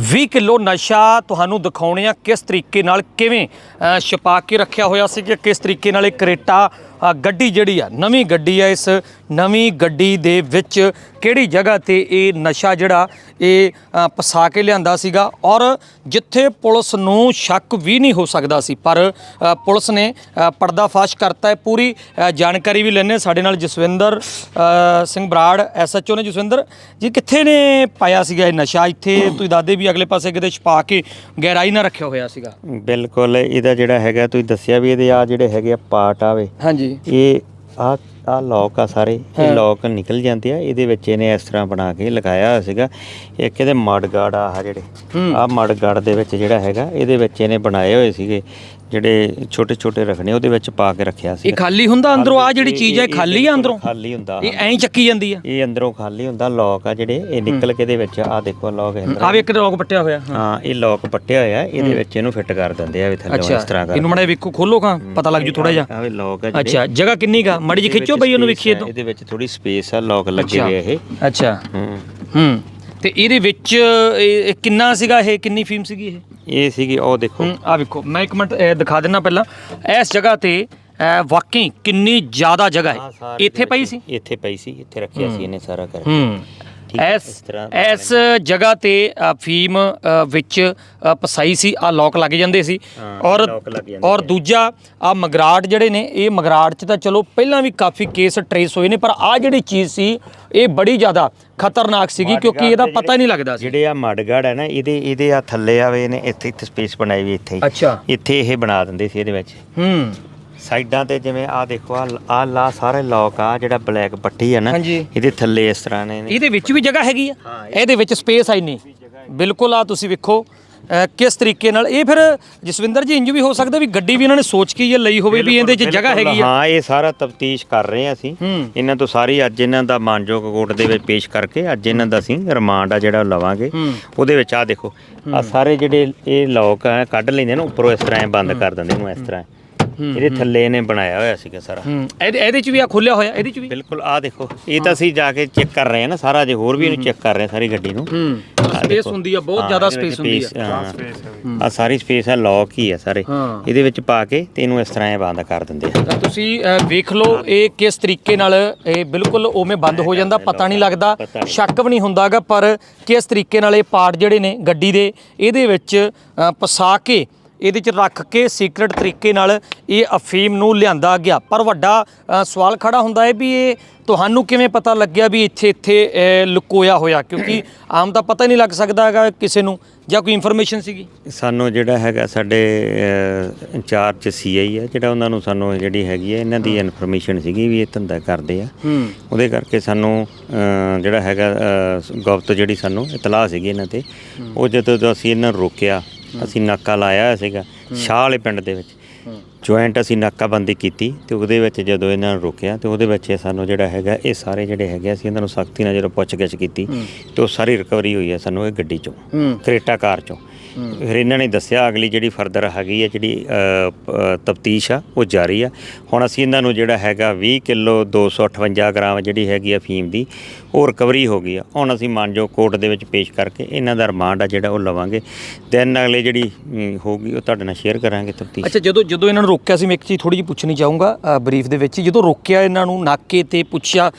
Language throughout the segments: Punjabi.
20 ਕਿਲੋ ਨਸ਼ਾ ਤੁਹਾਨੂੰ ਦਿਖਾਉਣੇ ਆ ਕਿਸ ਤਰੀਕੇ ਨਾਲ, ਕਿਵੇਂ ਛਪਾ ਕੇ ਰੱਖਿਆ ਹੋਇਆ ਸੀ ਕਿ ਕਿਸ ਤਰੀਕੇ ਨਾਲ ਇਹ ਕਰੇਟਾ ਗੱਡੀ ਜਿਹੜੀ ਆ ਨਵੀਂ ਗੱਡੀ ਆ ਇਸ ਨਵੀਂ ਗੱਡੀ ਦੇ ਵਿੱਚ ਕਿਹੜੀ ਜਗ੍ਹਾ ਤੇ ਇਹ ਨਸ਼ਾ ਜਿਹੜਾ ਇਹ ਪਸਾ ਕੇ ਲਿਆਂਦਾ ਸੀਗਾ ਔਰ ਜਿੱਥੇ ਪੁਲਿਸ ਨੂੰ ਸ਼ੱਕ ਵੀ ਨਹੀਂ ਹੋ ਸਕਦਾ ਸੀ ਪਰ ਪੁਲਿਸ ਨੇ ਪਰਦਾਫਾਸ਼ ਕਰਤਾ ਹੈ ਪੂਰੀ ਜਾਣਕਾਰੀ ਵੀ ਲੈਣੇ ਸਾਡੇ ਨਾਲ ਜਸਵਿੰਦਰ ਸਿੰਘ ਬਰਾੜ ਐਸਐਚਓ ਨੇ। ਜਸਵਿੰਦਰ ਜੀ ਕਿੱਥੇ ਨੇ ਪਾਇਆ ਸੀਗਾ ਇਹ ਨਸ਼ਾ? ਇੱਥੇ ਤੁਸੀਂ ਦੱਸਦੇ ਵੀ ਅਗਲੇ ਪਾਸੇ ਕਿਤੇ ਛਪਾ ਕੇ ਗਹਿਰਾਈ ਨਾਲ ਰੱਖਿਆ ਹੋਇਆ ਸੀਗਾ। ਬਿਲਕੁਲ ਇਹਦਾ ਜਿਹੜਾ ਹੈਗਾ ਤੁਸੀਂ ਦੱਸਿਆ ਵੀ ਇਹਦੇ ਆ ਜਿਹੜੇ ਹੈਗੇ ਆ ਪਾਰਟ ਆਵੇ। ਹਾਂਜੀ। ਇਹ ਆ ਆ ਲੋਕ ਆ ਸਾਰੇ। ਇਹ ਲੋਕ ਨਿਕਲ ਜਾਂਦੇ ਆ। ਇਹਦੇ ਵਿੱਚ ਇਹਨੇ ਇਸ ਤਰ੍ਹਾਂ ਬਣਾ ਕੇ ਲਗਾਇਆ ਹੋਇਆ ਸੀਗਾ। ਇੱਕ ਇਹਦੇ ਮੜ ਗਾਰਡ ਆ ਜਿਹੜੇ। ਆ ਮੜ ਗਾਰਡ ਦੇ ਵਿੱਚ ਜਿਹੜਾ ਹੈਗਾ ਇਹਦੇ ਵਿੱਚ ਇਹਨੇ ਬਣਾਏ ਹੋਏ ਸੀਗੇ। ਜਿਹੜੇ ਛੋਟੇ ਛੋਟੇ ਰੱਖਣੇ ਉਹਦੇ ਵਿੱਚ ਪਾ ਕੇ ਰੱਖਿਆ ਸੀ। ਇਹ ਖਾਲੀ ਹੁੰਦਾ ਅੰਦਰੋਂ? ਆ ਜਿਹੜੀ ਚੀਜ਼ ਹੈ ਖਾਲੀ ਆ ਅੰਦਰੋਂ? ਖਾਲੀ ਹੁੰਦਾ ਇਹ ਐਂ ਹੀ ਚੱਕੀ ਜਾਂਦੀ ਆ? ਇਹ ਅੰਦਰੋਂ ਖਾਲੀ ਹੁੰਦਾ ਲੋਕ ਆ ਜਿਹੜੇ ਇਹ ਨਿਕਲ ਕੇ ਇਹਦੇ ਵਿੱਚ ਆ ਦੇਖੋ ਲੋਕ ਅੰਦਰ। ਆ ਵੀ ਇੱਕ ਲੋਕ ਪੱਟਿਆ ਹੋਇਆ ਹਾਂ। ਹਾਂ ਇਹ ਲੋਕ ਪੱਟਿਆ ਹੋਇਆ ਇਹਦੇ ਵਿੱਚ ਇਹਨੂੰ ਫਿੱਟ ਕਰ ਦਿੰਦੇ ਆ ਵੀ ਥੱਲੇ ਇਸ ਤਰ੍ਹਾਂ ਕਰ ਇਹਨੂੰ ਮੜਾ ਵੇਖੋ ਖੋਲੋ ਖਾਂ ਪਤਾ ਲੱਗ ਜੂ ਥੋੜਾ ਜਿਹਾ। ਆ ਵੀ ਲੋਕ ਆ ਜਿਹੜੇ। ਅੱਛਾ ਜਗ੍ਹਾ ਕਿੰਨੀ ਕਾ ਮੜੀ ਜੀ ਖਿੱਚੋ ਬਈ ਉਹਨੂੰ ਵੇਖੀਏ ਤੋਂ। ਇਹਦੇ ਵਿੱਚ ਥੋੜੀ ਸਪੇਸ ਆ ਲੋਕ ਲੱਗੇ ਹੋਏ ਇਹ। ਅੱਛਾ। ਹੂੰ। ਹੂੰ ਤੇ ਇਹਦੇ ਵਿੱਚ ਕਿੰਨਾ ਸੀਗਾ ਇਹ? ਕਿੰਨੀ ਫੀਮ ਸੀਗੀ ਇਹ? ਇਹ ਸੀਗੀ ਉਹ ਦੇਖੋ। ਆ ਵੇਖੋ ਮੈਂ ਇੱਕ ਮਿੰਟ ਇਹ ਦਿਖਾ ਦਿੰਨਾ ਪਹਿਲਾਂ। ਇਸ ਜਗ੍ਹਾ ਤੇ ਅਹ, ਵਾਕਈ ਕਿੰਨੀ ਜ਼ਿਆਦਾ ਜਗ੍ਹਾ ਹੈ। ਇੱਥੇ ਪਈ ਸੀ? ਇੱਥੇ ਪਈ ਸੀ ਇੱਥੇ ਰੱਖਿਆ ਸੀ ਇਹਨੇ ਸਾਰਾ ਕਰ ਹੈ, ਇਸ ਇਸ ਜਗ੍ਹਾ ਤੇ ਫੀਮ ਵਿੱਚ ਪਸਾਈ ਸੀ ਆ ਲੋਕ ਲੱਗ ਜਾਂਦੇ ਸੀ। ਔਰ ਔਰ ਦੂਜਾ ਆ ਮਗਰਾਟ ਜਿਹੜੇ ਨੇ ਇਹ ਮਗਰਾਟ 'ਚ ਤਾਂ ਚਲੋ ਪਹਿਲਾਂ ਵੀ ਕਾਫੀ ਕੇਸ ਟਰੇਸ ਹੋਏ ਨੇ ਪਰ ਆ ਜਿਹੜੀ ਚੀਜ਼ ਸੀ ਇਹ ਬੜੀ ਜ਼ਿਆਦਾ ਖਤਰਨਾਕ ਸੀਗੀ ਕਿਉਂਕਿ ਇਹਦਾ ਪਤਾ ਹੀ ਨਹੀਂ ਲੱਗਦਾ ਸੀ। ਜਿਹੜੇ ਆ ਮੜਗੜ ਹੈ ਨਾ ਇਹਦੇ ਇਹਦੇ ਆ ਥੱਲੇ ਆਵੇ ਇਹਨੇ ਇੱਥੇ ਇੱਥੇ ਸਪੇਸ ਬਣਾਈ ਵੀ ਇੱਥੇ। ਅੱਛਾ। ਇੱਥੇ ਇਹ ਬਣਾ ਦਿੰਦੇ ਸੀ ਇਹਦੇ ਵਿੱਚ। ਹੂੰ। ਸਾਈਡਾਂ ਤੇ ਜਿਵੇਂ ਆ ਦੇਖੋ ਆ ਆ ਲਾ ਸਾਰੇ ਲੋਕ ਆ ਜਿਹੜਾ ਬਲੈਕ ਪੱਟੀ ਹੈ ਨਾ ਹਾਂਜੀ। ਇਹਦੇ ਥੱਲੇ ਇਸ ਤਰ੍ਹਾਂ ਨੇ ਇਹਦੇ ਵਿੱਚ ਵੀ ਜਗ੍ਹਾ ਹੈਗੀ ਆ? ਹਾਂ, ਇਹਦੇ ਵਿੱਚ ਸਪੇਸ ਆਈ ਨਹੀਂ ਬਿਲਕੁਲ ਆ ਤੁਸੀਂ ਵੇਖੋ ਅ, ਕਿਸ ਤਰੀਕੇ ਨਾਲ ਇਹ ਫਿਰ ਜਸਵਿੰਦਰ ਜੀ ਇੰਜ ਵੀ ਹੋ ਸਕਦਾ ਵੀ ਗੱਡੀ ਵੀ ਇਹਨਾਂ ਨੇ ਸੋਚ ਕੇ ਇਹ ਲਈ ਹੋਵੇ ਵੀ ਇਹਦੇ 'ਚ ਜਗ੍ਹਾ ਹੈਗੀ ਆ। ਹਾਂ ਇਹ ਸਾਰਾ ਤਫਤੀਸ਼ ਕਰ ਰਹੇ ਆ ਅਸੀਂ। ਹੂੰ। ਇਹਨਾਂ ਤੋਂ ਸਾਰੀ ਅੱਜ ਇਹਨਾਂ ਦਾ ਮਾਨਜੋਗ ਕੋਰਟ ਦੇ ਵਿੱਚ ਪੇਸ਼ ਕਰਕੇ ਅੱਜ ਇਹਨਾਂ ਦਾ ਅਸੀਂ ਰਿਮਾਂਡ ਆ ਜਿਹੜਾ ਉਹ ਲਵਾਂਗੇ। ਹੂੰ। ਉਹਦੇ ਵਿੱਚ ਆ ਦੇਖੋ ਆ ਸਾਰੇ ਜਿਹੜੇ ਇਹ ਲੋਕ ਆ ਕੱਢ ਲੈਂਦੇ ਨੇ ਉੱਪਰੋਂ ਇਸ ਤਰ੍ਹਾਂ ਬੰਦ ਕਰ ਦਿੰਦੇ ਨੂੰ ਇਸ ਤਰ੍ਹਾਂ। ਇਹਦੇ ਥੱਲੇ ਇਹਨੇ ਬਣਾਇਆ ਹੋਇਆ ਸੀਗਾ ਸਾਰਾ। ਹੂੰ ਇਹਦੇ ਇਹਦੇ 'ਚ ਵੀ ਆ ਖੋਲਿਆ ਹੋਇਆ ਇਹਦੇ 'ਚ ਵੀ? ਬਿਲਕੁਲ ਆ ਦੇਖੋ ਇਹ ਤਾਂ ਅਸੀਂ ਜਾ ਕੇ ਚੈੱਕ ਕਰ ਰਹੇ ਆ ਨਾ ਸਾਰਾ ਜੇ ਹੋਰ ਵੀ ਇਹਨੂੰ ਚੈੱਕ ਕਰ ਰਹੇ ਆ ਸਾਰੀ ਗੱਡੀ ਨੂੰ। ਹੂੰ ਸਪੇਸ ਹੁੰਦੀ ਆ ਬਹੁਤ ਜ਼ਿਆਦਾ ਸਪੇਸ ਹੁੰਦੀ ਆ। ਆ ਸਾਰੀ ਸਪੇਸ ਆ ਲੌਕ ਹੀ ਆ ਸਾਰੇ। ਹਾਂ। ਇਹਦੇ ਵਿੱਚ ਪਾ ਕੇ ਤੇ ਇਹਨੂੰ ਇਸ ਤਰ੍ਹਾਂ ਇਹ ਬੰਦ ਕਰ ਦਿੰਦੇ ਆ। ਤਾਂ ਤੁਸੀਂ ਵੇਖ ਲਓ ਇਹ ਕਿਸ ਤਰੀਕੇ ਨਾਲ ਇਹ ਬਿਲਕੁਲ ਉਵੇਂ ਬੰਦ ਹੋ ਜਾਂਦਾ ਪਤਾ ਨਹੀਂ ਲੱਗਦਾ। ਸ਼ੱਕ ਵੀ ਨਹੀਂ ਹੁੰਦਾਗਾ ਪਰ ਕਿਸ ਤਰੀਕੇ ਨਾਲ ਇਹ ਪਾਰਟ ਜਿਹੜੇ ਨੇ ਗੱਡੀ ਦੇ ਇਹਦੇ ਵਿੱਚ ਪਸਾ ਕੇ ਇਹਦੇ ਚ ਰੱਖ ਕੇ ਸੀਕ੍ਰੀਟ ਤਰੀਕੇ ਨਾਲ ਇਹ ਅਫੀਮ ਨੂੰ ਲਿਆਂਦਾ ਗਿਆ। ਪਰ ਵੱਡਾ ਸਵਾਲ ਖੜਾ ਹੁੰਦਾ ਹੈ ਵੀ ਇਹ ਤੁਹਾਨੂੰ ਕਿਵੇਂ ਪਤਾ ਲੱਗਿਆ ਵੀ ਇੱਥੇ ਇੱਥੇ ਲੁਕੋਇਆ ਹੋਇਆ? ਕਿਉਂਕਿ ਆਮ ਤਾਂ ਪਤਾ ਹੀ ਨਹੀਂ ਲੱਗ ਸਕਦਾ ਹੈਗਾ ਕਿਸੇ ਨੂੰ ਜਾਂ ਕੋਈ ਇਨਫੋਰਮੇਸ਼ਨ ਸੀਗੀ। ਸਾਨੂੰ ਜਿਹੜਾ ਹੈਗਾ ਸਾਡੇ ਇੰਚਾਰਜ ਸੀਆਈ ਹੈ ਜਿਹੜਾ ਉਹਨਾਂ ਨੂੰ ਸਾਨੂੰ ਜਿਹੜੀ ਹੈਗੀ ਹੈ ਇਹਨਾਂ ਦੀ ਇਨਫੋਰਮੇਸ਼ਨ ਸੀਗੀ ਵੀ ਇਹ ਧੰਦਾ ਕਰਦੇ ਆ। ਉਹਦੇ ਕਰਕੇ ਸਾਨੂੰ ਜਿਹੜਾ ਹੈਗਾ ਗੁਪਤ ਜਿਹੜੀ ਸਾਨੂੰ ਇਤਲਾਹ ਸੀਗੀ ਇਹਨਾਂ ਤੇ ਉਹ ਜਦੋਂ ਅਸੀਂ ਇਹਨਾਂ ਨੂੰ ਰੋਕਿਆ ਅਸੀਂ ਨਾਕਾ ਲਾਇਆ ਹੋਇਆ ਸੀਗਾ ਸ਼ਾਹ ਵਾਲੇ ਪਿੰਡ ਦੇ ਵਿੱਚ। ਜੁਆਇੰਟ ਅਸੀਂ ਨਾਕਾਬੰਦੀ ਕੀਤੀ ਤੇ ਉਹਦੇ ਵਿੱਚ ਜਦੋਂ ਇਹਨਾਂ ਨੂੰ ਰੋਕਿਆ ਤੇ ਉਹਦੇ ਵਿੱਚ ਇਹ ਸਾਨੂੰ ਜਿਹੜਾ ਹੈਗਾ ਇਹ ਸਾਰੇ ਜਿਹੜੇ ਹੈਗੇ ਅਸੀਂ ਇਹਨਾਂ ਨੂੰ ਸਖਤੀ ਨਾਲ ਜਦੋਂ ਪੁੱਛਗਿੱਛ ਕੀਤੀ ਤੇ ਉਹ ਸਾਰੀ ਰਿਕਵਰੀ ਹੋਈ ਹੈ ਸਾਨੂੰ ਇਹ ਗੱਡੀ ਚੋਂ ਕਰੇਟਾ ਕਾਰ ਚੋਂ। ਫਿਰ ਇਹਨਾਂ ਨੇ ਦੱਸਿਆ ਅਗਲੀ ਜਿਹੜੀ ਫਰਦਰ ਹੈਗੀ ਹੈ ਜਿਹੜੀ ਤਫਤੀਸ਼ ਆ ਉਹ ਜਾਰੀ ਆ। ਹੁਣ ਅਸੀਂ ਇਹਨਾਂ ਨੂੰ ਜਿਹੜਾ ਹੈਗਾ 20 ਕਿਲੋ 258 ਗ੍ਰਾਮ ਜਿਹੜੀ ਹੈਗੀ ਆ ਫੀਮ ਦੀ ਉਹ ਰਿਕਵਰੀ ਹੋ ਗਈ ਆ। ਹੁਣ ਅਸੀਂ ਮਾਨਜੋ ਕੋਰਟ ਦੇ ਵਿੱਚ ਪੇਸ਼ ਕਰਕੇ ਇਹਨਾਂ ਦਾ ਰਿਮਾਂਡ ਆ ਜਿਹੜਾ ਉਹ ਲਵਾਂਗੇ। ਦੈਨ ਅਗਲੇ ਜਿਹੜੀ ਹੋਊਗੀ ਉਹ ਤੁਹਾਡੇ ਨਾਲ ਸ਼ੇਅਰ ਕਰਾਂਗੇ ਤਫਤੀਸ਼। ਅੱਛਾ ਜਦੋਂ ਜਦੋਂ ਇਹਨਾਂ ਨੂੰ ਰੋਕਿਆ ਸੀ ਮੈਂ ਇੱਕ ਚੀਜ਼ ਥੋੜੀ ਜਿਹੀ ਪੁੱਛਣੀ ਚਾਹੂੰਗਾ ਬਰੀਫ ਦੇ ਵਿੱਚ। ਜਦੋਂ ਰੋਕਿਆ ਇਹਨਾਂ ਨੂੰ ਨਾਕੇ ਤੇ ਪੁੱਛਿਆ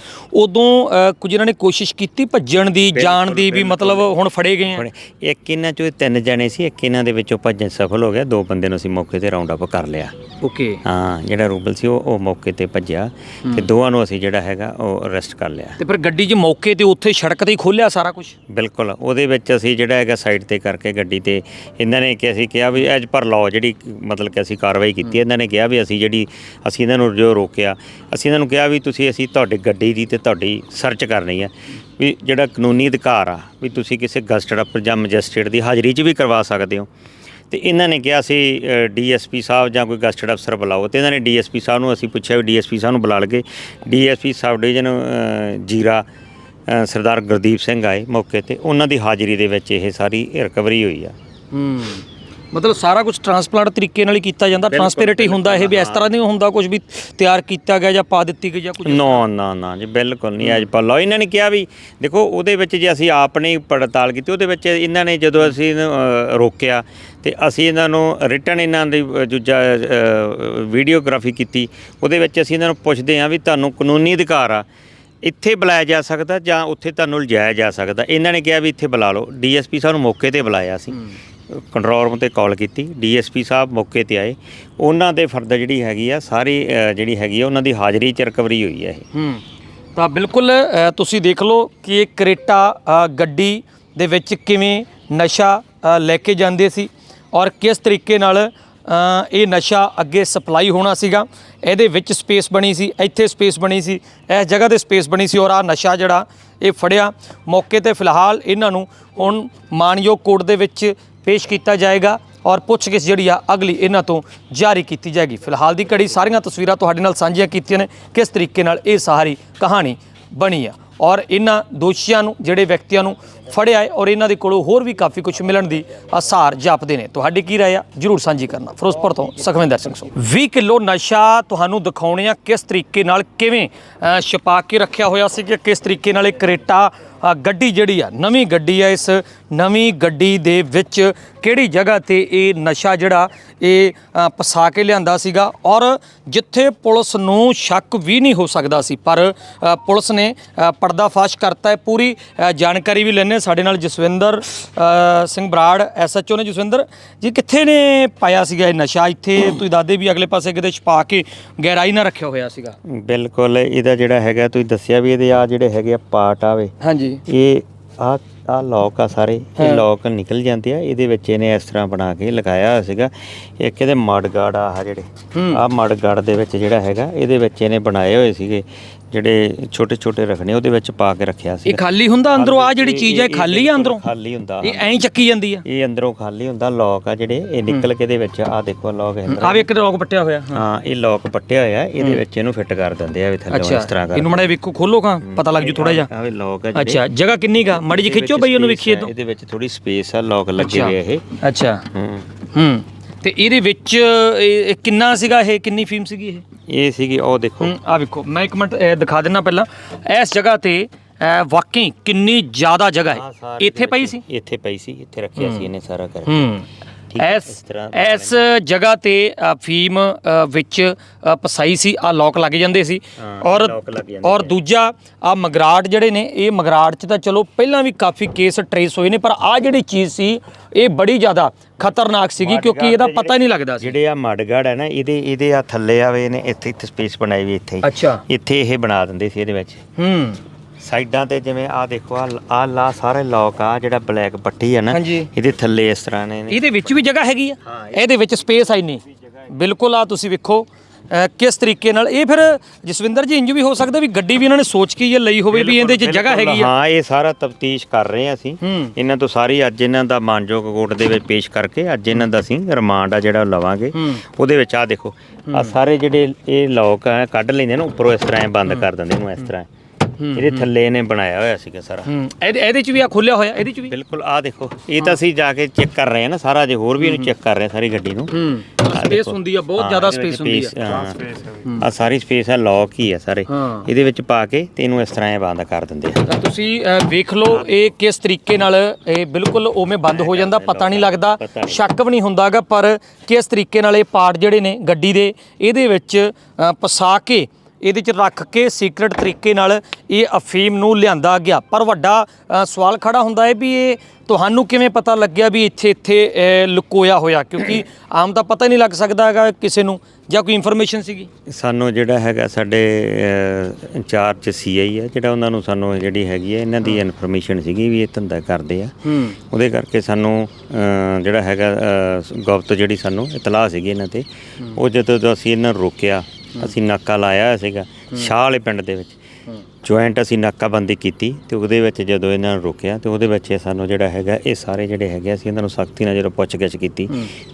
ਉਦੋਂ ਕੁਝ ਇਹਨਾਂ ਨੇ ਕੋਸ਼ਿਸ਼ ਕੀਤੀ ਭੱਜਣ ਦੀ ਜਾਣ ਦੀ ਵੀ ਮਤਲਬ ਹੁਣ ਫੜੇ ਗਏ ਆ? ਇੱਕ ਇਹਨਾਂ ਚੋਂ ਇਹ ਤਿੰਨ ਜਣੇ ਸੀ ਇੱਕ ਇਹਨਾਂ ਦੇ ਵਿੱਚੋਂ ਭੱਜਣ ਸਫਲ ਹੋ ਗਿਆ। ਦੋ ਬੰਦੇ ਨੂੰ ਅਸੀਂ ਮੌਕੇ ਤੇ ਰਾਉਂਡ ਅਪ ਕਰ ਲਿਆ। ਓਕੇ ਹਾਂ ਜਿਹੜਾ ਰੂਬਲ ਸੀ ਉਹ ਉਹ ਮੌਕੇ ਤੇ ਭੱਜਿਆ ਤੇ ਦੋਵਾਂ ਨੂੰ ਅਸੀਂ ਜਿਹੜਾ ਹੈਗਾ ਉਹ ਅਰੈਸਟ ਕਰ ਲਿਆ। ਤੇ ਫਿਰ ਗੱਡੀ 'ਚ ਮੌਕੇ ਤੇ ਉੱਥੇ ਸੜਕ ਤੇ ਹੀ ਖੋਲਿਆ ਸਾਰਾ ਕੁਝ ਬਿਲਕੁਲ। ਉਹਦੇ ਵਿੱਚ ਅਸੀਂ ਜਿਹੜਾ ਹੈਗਾ ਸਾਈਡ ਤੇ ਕਰਕੇ ਗੱਡੀ ਤੇ ਇਹਨਾਂ ਨੇ ਕਿ ਅਸੀਂ ਕਿਹਾ ਵੀ ਐਜ ਪਰ ਲਾਅ ਜਿਹੜੀ ਮਤਲਬ ਕਿ ਅਸੀਂ ਕਾਰਵਾਈ ਕੀਤੀ ਇਹਨਾਂ ਨੇ ਕਿਹਾ ਵੀ ਅਸੀਂ ਜਿਹੜੀ ਅਸੀਂ ਇਹਨਾਂ ਨੂੰ ਜੋ ਰੋਕਿਆ ਅਸੀਂ ਇਹਨਾਂ ਨੂੰ ਕਿਹਾ ਵੀ ਤੁਸੀਂ ਅਸੀਂ ਤੁਹਾਡੀ ਗੱਡੀ ਦੀ ਤੇ ਤੁਹਾਡੀ ਸਰਚ ਕਰਨੀ ਹੈ। ਵੀ ਜਿਹੜਾ ਕਾਨੂੰਨੀ ਅਧਿਕਾਰ ਆ ਵੀ ਤੁਸੀਂ ਕਿਸੇ ਗਸਟਡ ਅਫਸਰ ਜਾਂ ਮੈਜਿਸਟ੍ਰੇਟ ਦੀ ਹਾਜ਼ਰੀ 'ਚ ਵੀ ਕਰਵਾ ਸਕਦੇ ਹੋ। ਤੇ ਇਹਨਾਂ ਨੇ ਕਿਹਾ ਸੀ ਡੀਐਸਪੀ ਸਾਹਿਬ ਜਾਂ ਕੋਈ ਗਸਟਡ ਅਫਸਰ ਬੁਲਾਓ। ਤੇ ਇਹਨਾਂ ਨੇ ਡੀਐਸਪੀ ਸਾਹਿਬ ਨੂੰ ਅਸੀਂ ਪੁੱਛਿਆ ਵੀ ਡੀਐਸਪੀ ਸਾਹਿਬ ਨੂੰ ਬੁਲਾ ਲਗੇ। ਡੀਐਸਪੀ ਸਬ ਡਿਵੀਜ਼ਨ ਅ, ਜੀਰਾ ਸਰਦਾਰ ਗੁਰਦੀਪ ਸਿੰਘ ਆਏ ਮੌਕੇ ਤੇ। ਉਹਨਾਂ ਦੀ ਹਾਜ਼ਰੀ ਦੇ ਵਿੱਚ ਇਹ ਸਾਰੀ ਰਿਕਵਰੀ ਹੋਈ ਆ। ਹੂੰ। ਮਤਲਬ ਸਾਰਾ ਕੁਝ ਟਰਾਂਸਪਲਾਂਟ ਤਰੀਕੇ ਨਾਲ ਹੀ ਕੀਤਾ ਜਾਂਦਾ ਟਰਾਂਸਪੇਰੈਂਟ ਹੀ ਹੁੰਦਾ ਇਹ ਵੀ ਇਸ ਤਰ੍ਹਾਂ ਨਹੀਂ ਹੁੰਦਾ ਕੁਝ ਵੀ ਤਿਆਰ ਕੀਤਾ ਗਿਆ ਜਾਂ ਪਾ ਦਿੱਤੀ ਗਈ ਜਾਂ ਕੁਝ ਨੋ ਨਾ ਨਾ ਜੀ ਬਿਲਕੁਲ ਨਹੀਂ ਅੱਜ ਪਰ ਲੋ ਇਹਨਾਂ ਨੇ ਕਿਹਾ ਵੀ ਦੇਖੋ ਉਹਦੇ ਵਿੱਚ ਜੇ ਅਸੀਂ ਆਪਣੀ ਪੜਤਾਲ ਕੀਤੀ ਉਹਦੇ ਵਿੱਚ ਇਹਨਾਂ ਨੇ ਜਦੋਂ ਅਸੀਂ ਰੋਕਿਆ ਤੇ ਅਸੀਂ ਇਹਨਾਂ ਨੂੰ ਰਿਟਰਨ ਇਹਨਾਂ ਦੀ ਦੂਜਾ ਵੀਡੀਓਗ੍ਰਾਫੀ ਕੀਤੀ ਉਹਦੇ ਵਿੱਚ ਅਸੀਂ ਇਹਨਾਂ ਨੂੰ ਪੁੱਛਦੇ ਹਾਂ ਵੀ ਤੁਹਾਨੂੰ ਕਾਨੂੰਨੀ ਅਧਿਕਾਰ ਆ ਇੱਥੇ ਬੁਲਾਇਆ ਜਾ ਸਕਦਾ ਜਾਂ ਉੱਥੇ ਤੁਹਾਨੂੰ ਲਿਜਾਇਆ ਜਾ ਸਕਦਾ? ਇਹਨਾਂ ਨੇ ਕਿਹਾ ਵੀ ਇੱਥੇ ਬੁਲਾ ਲਓ ਡੀਐਸਪੀ ਸਾਹਿਬ ਨੂੰ ਮੌਕੇ ਤੇ ਬੁਲਾਇਆ ਸੀ। ਕੰਟਰੋਲ ਰੂਮ ਤੇ ਕਾਲ ਕੀਤੀ ਡੀਐਸਪੀ ਸਾਹਿਬ ਮੌਕੇ ਤੇ ਆਏ। ਉਹਨਾਂ ਦੇ ਫਰਦ ਜਿਹੜੀ ਹੈਗੀ ਆ ਸਾਰੀ ਅ, ਜਿਹੜੀ ਹੈਗੀ ਆ ਉਹਨਾਂ ਦੀ ਹਾਜ਼ਰੀ 'ਚ ਰਿਕਵਰੀ ਹੋਈ ਹੈ ਇਹ। ਹੂੰ। ਤਾਂ ਬਿਲਕੁਲ ਅ, ਤੁਸੀਂ ਦੇਖ ਲਓ ਕਿ ਇਹ ਕਰੇਟਾ ਅ, ਗੱਡੀ ਦੇ ਵਿੱਚ ਕਿਵੇਂ ਨਸ਼ਾ ਅ, ਲੈ ਕੇ ਜਾਂਦੇ ਸੀ ਔਰ ਕਿਸ ਤਰੀਕੇ ਨਾਲ ਅ, ਇਹ ਨਸ਼ਾ ਅੱਗੇ ਸਪਲਾਈ ਹੋਣਾ ਸੀਗਾ। ਇਹਦੇ ਵਿੱਚ ਸਪੇਸ ਬਣੀ ਸੀ ਇੱਥੇ ਸਪੇਸ ਬਣੀ ਸੀ ਇਸ ਜਗ੍ਹਾ ਤੇ ਸਪੇਸ ਬਣੀ ਸੀ ਔਰ ਆ ਨਸ਼ਾ ਜਿਹੜਾ ਇਹ ਫੜਿਆ। ਮੌਕੇ ਤੇ ਫਿਲਹਾਲ ਇਹਨਾਂ ਨੂੰ ਹੁਣ ਮਾਨਯੋਗ ਕੋਰਟ ਦੇ ਵਿੱਚ ਪੇਸ਼ ਕੀਤਾ ਜਾਏਗਾ ਔਰ ਪੁੱਛਗਿੱਛ ਜਿਹੜੀ ਆ ਅਗਲੀ ਇਹਨਾਂ ਤੋਂ ਜਾਰੀ ਕੀਤੀ ਜਾਏਗੀ। ਫਿਲਹਾਲ ਦੀ ਘੜੀ ਸਾਰੀਆਂ ਤਸਵੀਰਾਂ ਤੁਹਾਡੇ ਨਾਲ ਸਾਂਝੀਆਂ ਕੀਤੀਆਂ ਨੇ ਕਿਸ ਤਰੀਕੇ ਨਾਲ ਇਹ ਸਾਰੀ ਕਹਾਣੀ ਬਣੀ ਆ। ਔਰ ਇਹਨਾਂ ਦੋਸ਼ੀਆਂ ਨੂੰ, ਜਿਹੜੇ ਵਿਅਕਤੀਆਂ ਨੂੰ ਫੜਿਆ ਹੈ ਔਰ ਇਹਨਾਂ ਦੇ ਕੋਲੋਂ ਹੋਰ ਵੀ ਕਾਫੀ ਕੁਝ ਮਿਲਣ ਦੀ ਆਸਾਰ ਜਾਪਦੇ ਨੇ। ਤੁਹਾਡੀ ਕੀ ਰਾਏ ਆ? ਜਰੂਰ ਸਾਂਝੀ ਕਰਨਾ। ਫਿਰੋਜ਼ਪੁਰ ਤੋਂ ਸੁਖਵਿੰਦਰ ਸਿੰਘ ਸੋ 20 ਕਿਲੋ ਨਸ਼ਾ ਤੁਹਾਨੂੰ ਦਿਖਾਉਣੇ ਆ। ਕਿਸ ਤਰੀਕੇ ਨਾਲ ਕਿਵੇਂ ਛਪਾ ਕੇ ਰੱਖਿਆ ਹੋਇਆ ਸੀ ਕਿ ਕਿਸ ਤਰੀਕੇ ਨਾਲ ਇਹ ਕਰੇਟਾ ਗੱਡੀ ਜਿਹੜੀ ਆ, ਨਵੀਂ ਗੱਡੀ ਆ ਇਸ ਨਵੀਂ ਗੱਡੀ ਦੇ ਵਿੱਚ ਕਿਹੜੀ ਜਗ੍ਹਾ ਤੇ ਇਹ ਨਸ਼ਾ ਜਿਹੜਾ ਇਹ ਪਸਾ ਕੇ ਲਿਆਂਦਾ ਸੀਗਾ ਔਰ ਜਿੱਥੇ ਪੁਲਿਸ ਨੂੰ ਸ਼ੱਕ ਵੀ ਨਹੀਂ ਹੋ ਸਕਦਾ ਸੀ। ਪਰ ਪੁਲਿਸ ਨੇ ਪਰਦਾਫਾਸ਼ ਕਰਤਾ ਹੈ। ਪੂਰੀ ਜਾਣਕਾਰੀ ਵੀ ਲੈਣੇ ਸਾਡੇ ਨਾਲ ਜਸਵਿੰਦਰ ਸਿੰਘ ਬਰਾੜ ਐਸਐਚਓ ਨੇ ਜਸਵਿੰਦਰ ਜੀ ਕਿੱਥੇ ਨੇ ਪਾਇਆ ਸੀਗਾ ਇਹ ਨਸ਼ਾ? ਇੱਥੇ ਤੁਸੀਂ ਦੱਸਦੇ ਵੀ ਅਗਲੇ ਪਾਸੇ ਕਿਤੇ ਛਪਾ ਕੇ ਗਹਿਰਾਈ ਨਾਲ ਰੱਖਿਆ ਹੋਇਆ ਸੀਗਾ। ਬਿਲਕੁਲ ਇਹਦਾ ਜਿਹੜਾ ਹੈਗਾ ਤੁਸੀਂ ਦੱਸਿਆ ਵੀ ਇਹਦੇ ਆ ਜਿਹੜੇ ਹੈਗੇ ਆ ਪਾਰਟ ਆਵੇ। ਹਾਂਜੀ। ਇਹ ਆ ਆ ਲੋਕ ਆ ਸਾਰੇ ਇਹ ਲੋਕ ਨਿਕਲ ਜਾਂਦੇ ਆ ਇਹਦੇ ਵਿੱਚ ਇਹਨੇ ਇਸ ਤਰ੍ਹਾਂ ਬਣਾ ਕੇ ਲਗਾਇਆ ਹੋਇਆ ਸੀਗਾ। ਇੱਕ ਇਹਦੇ ਮੜ ਗਾਰਡ ਆ ਜਿਹੜੇ ਆ ਮੜ ਗਾਰਡ ਦੇ ਵਿੱਚ ਜਿਹੜਾ ਹੈਗਾ ਇਹਦੇ ਵਿੱਚ ਇਹਨੇ ਬਣਾਏ ਹੋਏ ਸੀਗੇ ਜਿਹੜੇ ਛੋਟੇ ਛੋਟੇ ਰੱਖਣੇ ਉਹਦੇ ਵਿੱਚ ਪਾ ਕੇ ਰੱਖਿਆ ਸੀ। ਇਹ ਖਾਲੀ ਹੁੰਦਾ ਅੰਦਰੋਂ? ਆ ਜਿਹੜੀ ਚੀਜ਼ ਹੈ ਖਾਲੀ ਆ ਅੰਦਰੋਂ? ਖਾਲੀ ਹੁੰਦਾ ਇਹ ਐਂ ਹੀ ਚੱਕੀ ਜਾਂਦੀ ਆ? ਇਹ ਅੰਦਰੋਂ ਖਾਲੀ ਹੁੰਦਾ ਲੋਕ ਆ ਜਿਹੜੇ ਇਹ ਨਿਕਲ ਕੇ ਦੇ ਵਿੱਚ ਆ ਦੇਖੋ ਲੋਕ ਅੰਦਰ ਆ ਵੀ ਇੱਕ ਲੋਕ ਪੱਟਿਆ ਹੋਇਆ ਹਾਂ। ਹਾਂ ਇਹ ਲੋਕ ਪੱਟਿਆ ਹੋਇਆ ਇਹਦੇ ਵਿੱਚ ਇਹਨੂੰ ਫਿੱਟ ਕਰ ਦਿੰਦੇ ਆ ਵੀ ਥੱਲੇ ਇਸ ਤਰ੍ਹਾਂ ਕਰ ਇਹਨੂੰ ਮੜਾ ਵੇਖੋ ਖੋਲੋ ਖਾਂ ਪਤਾ ਲੱਗ ਜੂ ਥੋੜਾ ਜਿਹਾ। ਆ ਵੀ ਲੋਕ ਆ ਜਿਹੜੇ। ਅੱਛਾ ਜਗ੍ਹਾ ਕਿੰਨੀ ਗਾ ਮੜੀ ਜੀ ਖਿੱਚੋ। ਬਈ ਉਹਨੂੰ ਵੇਖੀਏ ਤੋਂ। ਇਹਦੇ ਵਿੱਚ ਥੋੜੀ ਸਪੇਸ ਆ ਲੋਕ ਲੱਗੇ ਹੋਏ ਇਹ। ਅੱਛਾ। ਹੂੰ। ਹੂੰ। ਤੇ ਇਹਦੇ ਵਿੱਚ ਇਹ ਕਿੰਨਾ ਸੀਗਾ ਇਹ? ਕਿੰਨੀ ਫੀਮ ਸੀਗੀ ਇਹ? ਇਹ ਸੀਗੀ ਉਹ ਦੇਖੋ। ਆ ਵੇਖੋ। ਮੈਂ ਇੱਕ ਮਿੰਟ ਇਹ ਦਿਖਾ ਦਿੰਨਾ ਪਹਿਲਾਂ। ਇਸ ਜਗ੍ਹਾ ਤੇ ਵਾਕਈ ਕਿੰਨੀ ਜ਼ਿਆਦਾ ਜਗ੍ਹਾ ਹੈ। ਇੱਥੇ ਪਈ ਸੀ? ਇੱਥੇ ਪਈ ਸੀ ਇੱਥੇ ਰੱਖਿਆ ਸੀ ਇਹਨੇ ਸਾਰਾ ਕਰ ਹੈ, ਇਸ ਇਸ ਜਗ੍ਹਾ ਤੇ ਫੀਮ ਵਿੱਚ ਪਸਾਈ ਸੀ ਆ ਲੋਕ ਲੱਗ ਜਾਂਦੇ ਸੀ। ਔਰ ਔਰ ਦੂਜਾ ਆ ਮਗਰਾਟ ਜਿਹੜੇ ਨੇ ਇਹ ਮਗਰਾਟ ਚ ਤਾਂ ਚਲੋ ਪਹਿਲਾਂ ਵੀ ਕਾਫੀ ਕੇਸ ਟਰੇਸ ਹੋਏ ਨੇ ਪਰ ਆ ਜਿਹੜੀ ਚੀਜ਼ ਸੀ ਇਹ ਬੜੀ ਜ਼ਿਆਦਾ ਖਤਰਨਾਕ ਸੀਗੀ ਕਿਉਂਕਿ ਇਹਦਾ ਪਤਾ ਹੀ ਨਹੀਂ ਲੱਗਦਾ ਸੀ। ਜਿਹੜੇ ਆ ਮੜਗੜ ਹੈ ਨਾ ਇਹਦੇ ਇਹਦੇ ਆ ਥੱਲੇ ਆਵੇ ਇਹਨੇ ਇੱਥੇ ਇੱਥੇ ਸਪੇਸ ਬਣਾਈ ਵੀ ਇੱਥੇ। ਅੱਛਾ। ਇੱਥੇ ਇਹ ਬਣਾ ਦਿੰਦੇ ਸੀ ਇਹਦੇ ਵਿੱਚ। ਹੂੰ। ਸਾਈਡਾਂ ਤੇ ਜਿਵੇਂ ਆ ਦੇਖੋ ਆ ਆ ਲਾ ਸਾਰੇ ਲੋਕ ਆ ਜਿਹੜਾ ਬਲੈਕ ਪੱਟੀ ਹੈ ਨਾ ਹਾਂਜੀ। ਇਹਦੇ ਥੱਲੇ ਇਸ ਤਰ੍ਹਾਂ ਨੇ ਇਹਦੇ ਵਿੱਚ ਵੀ ਜਗ੍ਹਾ ਹੈਗੀ ਆ? ਹਾਂ, ਇਹਦੇ ਵਿੱਚ ਸਪੇਸ ਆਈ ਨਹੀਂ ਬਿਲਕੁਲ ਆ ਤੁਸੀਂ ਵੇਖੋ ਅ, ਕਿਸ ਤਰੀਕੇ ਨਾਲ। ਇਹ ਫਿਰ ਜਸਵਿੰਦਰ ਜੀ ਇੰਜ ਵੀ ਹੋ ਸਕਦਾ ਵੀ ਗੱਡੀ ਵੀ ਇਹਨਾਂ ਨੇ ਸੋਚ ਕੇ ਇਹ ਲਈ ਹੋਵੇ ਵੀ ਇਹਦੇ 'ਚ ਜਗ੍ਹਾ ਹੈਗੀ ਆ। ਹਾਂ ਇਹ ਸਾਰਾ ਤਫਤੀਸ਼ ਕਰ ਰਹੇ ਆ ਅਸੀਂ। ਹੂੰ। ਇਹਨਾਂ ਤੋਂ ਸਾਰੀ ਅੱਜ ਇਹਨਾਂ ਦਾ ਮਾਨਯੋਗ ਕੋਰਟ ਦੇ ਵਿੱਚ ਪੇਸ਼ ਕਰਕੇ ਅੱਜ ਇਹਨਾਂ ਦਾ ਅਸੀਂ ਰਿਮਾਂਡ ਆ ਜਿਹੜਾ ਉਹ ਲਵਾਂਗੇ। ਹੂੰ। ਉਹਦੇ ਵਿੱਚ ਆ ਦੇਖੋ ਆ ਸਾਰੇ ਜਿਹੜੇ ਇਹ ਲੋਕ ਆ ਕੱਢ ਲੈਂਦੇ ਨੇ ਉੱਪਰੋਂ ਇਸ ਤਰ੍ਹਾਂ ਬੰਦ ਕਰ ਦਿੰਦੇ ਇਹਨੂੰ ਇਸ ਤਰ੍ਹਾਂ। ਇਹਦੇ ਥੱਲੇ ਇਹਨੇ ਬਣਾਇਆ ਹੋਇਆ ਸੀਗਾ ਸਾਰਾ। ਹੂੰ ਇਹਦੇ ਇਹਦੇ 'ਚ ਵੀ ਆ ਖੋਲਿਆ ਹੋਇਆ ਇਹਦੇ 'ਚ ਵੀ? ਬਿਲਕੁਲ ਆ ਦੇਖੋ ਇਹ ਤਾਂ ਅਸੀਂ ਜਾ ਕੇ ਚੈੱਕ ਕਰ ਰਹੇ ਹਾਂ ਨਾ ਸਾਰਾ ਜੇ ਹੋਰ ਵੀ ਇਹਨੂੰ ਚੈੱਕ ਕਰ ਰਹੇ ਹਾਂ ਸਾਰੀ ਗੱਡੀ ਨੂੰ। ਹੂੰ ਸਪੇਸ ਹੁੰਦੀ ਆ ਬਹੁਤ ਜ਼ਿਆਦਾ ਸਪੇਸ ਹੁੰਦੀ ਆ। ਆ ਸਾਰੀ ਸਪੇਸ ਆ ਲੌਕ ਹੀ ਆ ਸਾਰੇ। ਹਾਂ। ਇਹਦੇ ਵਿੱਚ ਪਾ ਕੇ ਤੇ ਇਹਨੂੰ ਇਸ ਤਰ੍ਹਾਂ ਇਹ ਬੰਦ ਕਰ ਦਿੰਦੇ ਆ। ਤਾਂ ਤੁਸੀਂ ਅ, ਵੇਖ ਲਓ ਇਹ ਕਿਸ ਤਰੀਕੇ ਨਾਲ ਇਹ ਬਿਲਕੁਲ ਉਵੇਂ ਬੰਦ ਹੋ ਜਾਂਦਾ ਪਤਾ ਨਹੀਂ ਲੱਗਦਾ। ਸ਼ੱਕ ਵੀ ਨਹੀਂ ਹੁੰਦਾਗਾ ਪਰ ਕਿਸ ਤਰੀਕੇ ਨਾਲ ਇਹ ਪਾਰਟ ਜਿਹੜੇ ਨੇ ਗੱਡੀ ਦੇ ਇਹਦੇ ਵਿੱਚ ਅ, ਪਸਾ ਕੇ ਇਹਦੇ ਚ ਰੱਖ ਕੇ ਸੀਕ੍ਰੀਟ ਤਰੀਕੇ ਨਾਲ ਇਹ ਅਫੀਮ ਨੂੰ ਲਿਆਂਦਾ ਗਿਆ। ਪਰ ਵੱਡਾ ਸਵਾਲ ਖੜਾ ਹੁੰਦਾ ਹੈ ਵੀ ਇਹ ਤੁਹਾਨੂੰ ਕਿਵੇਂ ਪਤਾ ਲੱਗਿਆ ਵੀ ਇੱਥੇ ਇੱਥੇ ਲੁਕੋਇਆ ਹੋਇਆ? ਕਿਉਂਕਿ ਆਮ ਤਾਂ ਪਤਾ ਹੀ ਨਹੀਂ ਲੱਗ ਸਕਦਾ ਹੈਗਾ ਕਿਸੇ ਨੂੰ ਜਾਂ ਕੋਈ ਇਨਫੋਰਮੇਸ਼ਨ ਸੀਗੀ। ਸਾਨੂੰ ਜਿਹੜਾ ਹੈਗਾ ਸਾਡੇ ਇੰਚਾਰਜ ਸੀਆਈ ਹੈ ਜਿਹੜਾ ਉਹਨਾਂ ਨੂੰ ਸਾਨੂੰ ਜਿਹੜੀ ਹੈਗੀ ਹੈ ਇਹਨਾਂ ਦੀ ਇਨਫੋਰਮੇਸ਼ਨ ਸੀਗੀ ਵੀ ਇਹ ਧੰਦਾ ਕਰਦੇ ਆ। ਉਹਦੇ ਕਰਕੇ ਸਾਨੂੰ ਜਿਹੜਾ ਹੈਗਾ ਗੁਪਤ ਜਿਹੜੀ ਸਾਨੂੰ ਇਤਲਾਹ ਸੀਗੀ ਇਹਨਾਂ ਤੇ ਉਹ ਜਦੋਂ ਅਸੀਂ ਇਹਨਾਂ ਨੂੰ ਰੋਕਿਆ ਅਸੀਂ ਨਾਕਾ ਲਾਇਆ ਹੋਇਆ ਸੀਗਾ ਸ਼ਾਹ ਵਾਲੇ ਪਿੰਡ ਦੇ ਵਿੱਚ। ਜੁਆਇੰਟ ਅਸੀਂ ਨਾਕਾਬੰਦੀ ਕੀਤੀ ਤੇ ਉਹਦੇ ਵਿੱਚ ਜਦੋਂ ਇਹਨਾਂ ਨੂੰ ਰੋਕਿਆ ਤੇ ਉਹਦੇ ਵਿੱਚ ਇਹ ਸਾਨੂੰ ਜਿਹੜਾ ਹੈਗਾ ਇਹ ਸਾਰੇ ਜਿਹੜੇ ਹੈਗੇ ਅਸੀਂ ਇਹਨਾਂ ਨੂੰ ਸਖਤੀ ਨਾਲ ਜਦੋਂ ਪੁੱਛਗਿੱਛ ਕੀਤੀ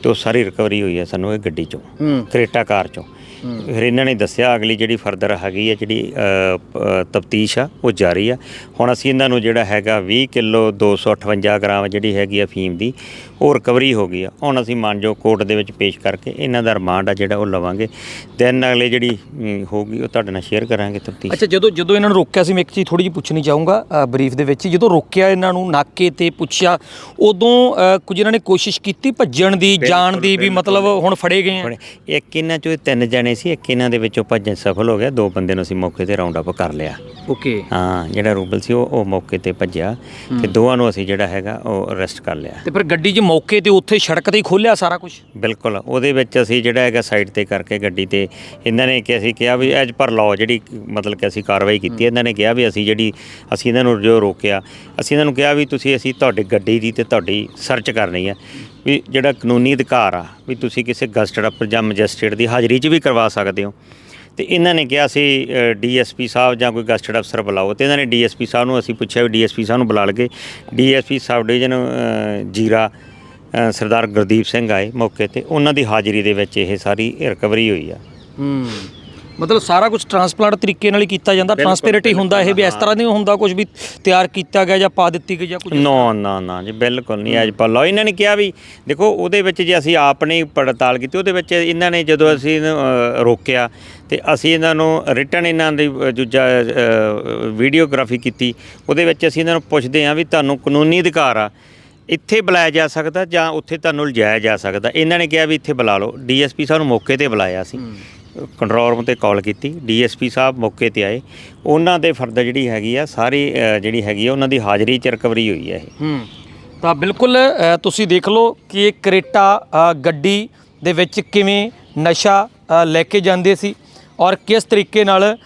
ਤੇ ਉਹ ਸਾਰੀ ਰਿਕਵਰੀ ਹੋਈ ਹੈ ਸਾਨੂੰ ਇਹ ਗੱਡੀ ਚੋਂ ਕਰੇਟਾ ਕਾਰ ਚੋਂ। ਫਿਰ ਇਹਨਾਂ ਨੇ ਦੱਸਿਆ ਅਗਲੀ ਜਿਹੜੀ ਫਰਦਰ ਹੈਗੀ ਹੈ ਜਿਹੜੀ ਤਫਤੀਸ਼ ਆ ਉਹ ਜਾਰੀ ਆ। ਹੁਣ ਅਸੀਂ ਇਹਨਾਂ ਨੂੰ ਜਿਹੜਾ ਹੈਗਾ 20 ਕਿਲੋ 258 ਗ੍ਰਾਮ ਜਿਹੜੀ ਹੈਗੀ ਆ ਫੀਮ ਦੀ ਉਹ ਰਿਕਵਰੀ ਹੋ ਗਈ ਆ। ਹੁਣ ਅਸੀਂ ਮਾਨਜੋ ਕੋਰਟ ਦੇ ਵਿੱਚ ਪੇਸ਼ ਕਰਕੇ ਇਹਨਾਂ ਦਾ ਰਿਮਾਂਡ ਆ ਜਿਹੜਾ ਉਹ ਲਵਾਂਗੇ। ਦੈਨ ਅਗਲੇ ਜਿਹੜੀ ਹੋਊਗੀ ਉਹ ਤੁਹਾਡੇ ਨਾਲ ਸ਼ੇਅਰ ਕਰਾਂਗੇ ਤਫਤੀਸ਼। ਅੱਛਾ ਜਦੋਂ ਜਦੋਂ ਇਹਨਾਂ ਨੂੰ ਰੋਕਿਆ ਸੀ ਮੈਂ ਇੱਕ ਚੀਜ਼ ਥੋੜੀ ਜਿਹੀ ਪੁੱਛਣੀ ਚਾਹੂੰਗਾ ਬਰੀਫ ਦੇ ਵਿੱਚ। ਜਦੋਂ ਰੋਕਿਆ ਇਹਨਾਂ ਨੂੰ ਨਾਕੇ ਤੇ ਪੁੱਛਿਆ ਉਦੋਂ ਕੁਝ ਇਹਨਾਂ ਨੇ ਕੋਸ਼ਿਸ਼ ਕੀਤੀ ਭੱਜਣ ਦੀ ਜਾਣ ਦੀ ਵੀ ਮਤਲਬ ਹੁਣ ਫੜੇ ਗਏ ਆ? ਇੱਕ ਇਹਨਾਂ ਚੋਂ ਤਿੰਨ ਜਣੇ ਸੀ ਇੱਕ ਇਹਨਾਂ ਦੇ ਵਿੱਚੋਂ ਭੱਜਣ ਸਫਲ ਹੋ ਗਿਆ। ਦੋ ਬੰਦੇ ਨੂੰ ਅਸੀਂ ਮੌਕੇ ਤੇ ਰਾਉਂਡ ਅਪ ਕਰ ਲਿਆ। ਓਕੇ। ਹਾਂ ਜਿਹੜਾ ਰੂਬਲ ਸੀ ਉਹ ਉਹ ਮੌਕੇ ਤੇ ਭੱਜਿਆ। ਤੇ ਦੋਵਾਂ ਨੂੰ ਅਸੀਂ ਜਿਹੜਾ ਹੈਗਾ ਉਹ ਅਰੈਸਟ ਕਰ ਲਿਆ। ਤੇ ਫਿਰ ਗੱਡੀ 'ਚ ਮੌਕੇ ਤੇ ਉੱਥੇ ਸੜਕ ਤੇ ਹੀ ਖੋਲਿਆ ਸਾਰਾ ਕੁਝ ਬਿਲਕੁਲ ਉਹਦੇ ਵਿੱਚ ਅਸੀਂ ਜਿਹੜਾ ਹੈਗਾ ਸਾਈਡ ਤੇ ਕਰਕੇ ਗੱਡੀ ਤੇ ਇਹਨਾਂ ਨੇ ਕਿ ਅਸੀਂ ਕਿਹਾ ਵੀ ਐਜ ਪਰ ਲਾਅ ਜਿਹੜੀ ਮਤਲਬ ਕਿ ਅਸੀਂ ਕਾਰਵਾਈ ਕੀਤੀ ਇਹਨਾਂ ਨੇ ਕਿਹਾ ਵੀ ਅਸੀਂ ਜਿਹੜੀ ਅਸੀਂ ਇਹਨਾਂ ਨੂੰ ਜੋ ਰੋਕਿਆ ਅਸੀਂ ਇਹਨਾਂ ਨੂੰ ਕਿਹਾ ਵੀ ਤੁਸੀਂ ਅਸੀਂ ਤੁਹਾਡੀ ਗੱਡੀ ਦੀ ਤੇ ਤੁਹਾਡੀ ਸਰਚ ਕਰਨੀ ਹੈ ਵੀ ਜਿਹੜਾ ਕਾਨੂੰਨੀ ਅਧਿਕਾਰ ਆ ਵੀ ਤੁਸੀਂ ਕਿਸੇ ਗਸਟਡ ਅਫਸਰ ਜਾਂ ਮੈਜਿਸਟ੍ਰੇਟ ਦੀ ਹਾਜ਼ਰੀ 'ਚ ਵੀ ਕਰਵਾ ਸਕਦੇ ਹੋ। ਤੇ ਇਹਨਾਂ ਨੇ ਕਿਹਾ ਸੀ ਡੀਐਸਪੀ ਸਾਹਿਬ ਜਾਂ ਕੋਈ ਗਸਟਡ ਅਫਸਰ ਬੁਲਾਓ ਤੇ ਇਹਨਾਂ ਨੇ ਡੀਐਸਪੀ ਸਾਹਿਬ ਨੂੰ ਅਸੀਂ ਪੁੱਛਿਆ ਵੀ ਡੀਐਸਪੀ ਸਾਹਿਬ ਨੂੰ ਬੁਲਾ ਲਗੇ। ਡੀਐਸਪੀ ਸਬ ਡਿਵੀਜ਼ਨ ਅ, ਜੀਰਾ ਸਰਦਾਰ ਗੁਰਦੀਪ ਸਿੰਘ ਆਏ ਮੌਕੇ ਤੇ ਉਹਨਾਂ ਦੀ ਹਾਜ਼ਰੀ ਦੇ ਵਿੱਚ ਇਹ ਸਾਰੀ ਰਿਕਵਰੀ ਹੋਈ ਆ। ਹੂੰ ਮਤਲਬ ਸਾਰਾ ਕੁਝ ਟਰਾਂਸਪਲਾਂਟ ਤਰੀਕੇ ਨਾਲ ਹੀ ਕੀਤਾ ਜਾਂਦਾ ਟਰਾਂਸਪੇਰੈਂਟ ਹੀ ਹੁੰਦਾ ਇਹ ਵੀ ਇਸ ਤਰ੍ਹਾਂ ਨਹੀਂ ਹੁੰਦਾ ਕੁਝ ਵੀ ਤਿਆਰ ਕੀਤਾ ਗਿਆ ਜਾਂ ਪਾ ਦਿੱਤੀ ਗਈ ਜਾਂ ਕੁਝ ਨੋ ਨਾ ਨਾ ਜੀ ਬਿਲਕੁਲ ਨਹੀਂ ਐਜ ਪਰ ਲਾਅ ਇਹਨਾਂ ਨੇ ਕਿਹਾ ਵੀ ਦੇਖੋ ਉਹਦੇ ਵਿੱਚ ਜੇ ਅਸੀਂ ਆਪਣੀ ਪੜਤਾਲ ਕੀਤੀ ਉਹਦੇ ਵਿੱਚ ਇਹਨਾਂ ਨੇ ਜਦੋਂ ਅਸੀਂ ਰੋਕਿਆ ਤੇ ਅਸੀਂ ਇਹਨਾਂ ਨੂੰ ਰਿਟਰਨ ਇਹਨਾਂ ਦੀ ਦੂਜਾ ਵੀਡੀਓਗ੍ਰਾਫੀ ਕੀਤੀ ਉਹਦੇ ਵਿੱਚ ਅਸੀਂ ਇਹਨਾਂ ਨੂੰ ਪੁੱਛਦੇ ਹਾਂ ਵੀ ਤੁਹਾਨੂੰ ਕਾਨੂੰਨੀ ਅਧਿਕਾਰ ਆ। ਇੱਥੇ ਬੁਲਾਇਆ ਜਾ ਸਕਦਾ ਜਾਂ ਉੱਥੇ ਤੁਹਾਨੂੰ ਲਿਜਾਇਆ ਜਾ ਸਕਦਾ। ਇਹਨਾਂ ਨੇ ਕਿਹਾ ਵੀ ਇੱਥੇ ਬੁਲਾ ਲਓ। ਡੀਐਸਪੀ ਸਾਹਿਬ ਨੂੰ ਮੌਕੇ ਤੇ ਬੁਲਾਇਆ ਸੀ। ਕੰਟਰੋਲ ਰੂਮ ਤੇ ਕਾਲ ਕੀਤੀ। ਡੀਐਸਪੀ ਸਾਹਿਬ ਮੌਕੇ ਤੇ ਆਏ। ਉਹਨਾਂ ਦੇ ਫਰਦ ਜਿਹੜੀ ਹੈਗੀ ਆ ਸਾਰੀ ਅ, ਜਿਹੜੀ ਹੈਗੀ ਆ ਉਹਨਾਂ ਦੀ ਹਾਜ਼ਰੀ 'ਚ ਰਿਕਵਰੀ ਹੋਈ ਹੈ ਇਹ। ਹੂੰ। ਤਾਂ ਬਿਲਕੁਲ ਅ, ਤੁਸੀਂ ਦੇਖ ਲਓ ਕਿ ਇਹ ਕਰੇਟਾ ਅ, ਗੱਡੀ ਦੇ ਵਿੱਚ ਕਿਵੇਂ ਨਸ਼ਾ ਅ, ਲੈ ਕੇ ਜਾਂਦੇ ਸੀ ਔਰ ਕਿਸ ਤਰੀਕੇ ਨਾਲ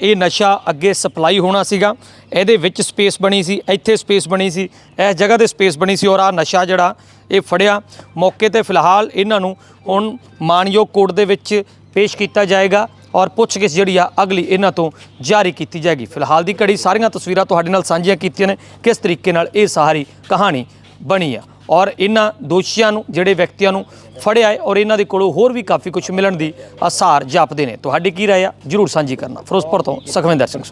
ਇਹ ਨਸ਼ਾ ਅੱਗੇ ਸਪਲਾਈ ਹੋਣਾ ਸੀਗਾ। ਇਹਦੇ ਵਿੱਚ ਸਪੇਸ ਬਣੀ ਸੀ, ਇੱਥੇ ਸਪੇਸ ਬਣੀ ਸੀ, ਇਸ ਜਗ੍ਹਾ ਤੇ ਸਪੇਸ ਬਣੀ ਸੀ ਔਰ ਆ ਨਸ਼ਾ ਜਿਹੜਾ ਇਹ ਫੜਿਆ। ਮੌਕੇ ਤੇ ਫਿਲਹਾਲ ਇਹਨਾਂ ਨੂੰ ਹੁਣ ਮਾਨਯੋਗ ਕੋਰਟ ਦੇ ਵਿੱਚ ਪੇਸ਼ ਕੀਤਾ ਜਾਏਗਾ ਔਰ ਪੁੱਛਗਿੱਛ ਜਿਹੜੀ ਆ ਅਗਲੀ ਇਹਨਾਂ ਤੋਂ ਜਾਰੀ ਕੀਤੀ ਜਾਏਗੀ। ਫਿਲਹਾਲ ਦੀ ਘੜੀ ਸਾਰੀਆਂ ਤਸਵੀਰਾਂ ਤੁਹਾਡੇ ਨਾਲ ਸਾਂਝੀਆਂ ਕੀਤੀਆਂ ਨੇ। ਕਿਸ ਤਰੀਕੇ ਨਾਲ ਇਹ ਸਾਰੀ ਕਹਾਣੀ ਬਣੀ ਆ। ਔਰ ਇਹਨਾਂ ਦੋਸ਼ੀਆਂ ਨੂੰ, ਜਿਹੜੇ ਵਿਅਕਤੀਆਂ ਨੂੰ ਫੜਿਆ ਹੈ ਔਰ ਇਹਨਾਂ ਦੇ ਕੋਲੋਂ ਹੋਰ ਵੀ ਕਾਫੀ ਕੁਝ ਮਿਲਣ ਦੀ ਆਸਾਰ ਜਾਪਦੇ ਨੇ। ਤੁਹਾਡੀ ਕੀ ਰਾਏ ਆ? ਜਰੂਰ ਸਾਂਝੀ ਕਰਨਾ। ਫਿਰੋਜ਼ਪੁਰ ਤੋਂ ਸੁਖਵਿੰਦਰ ਸਿੰਘ ਸੋ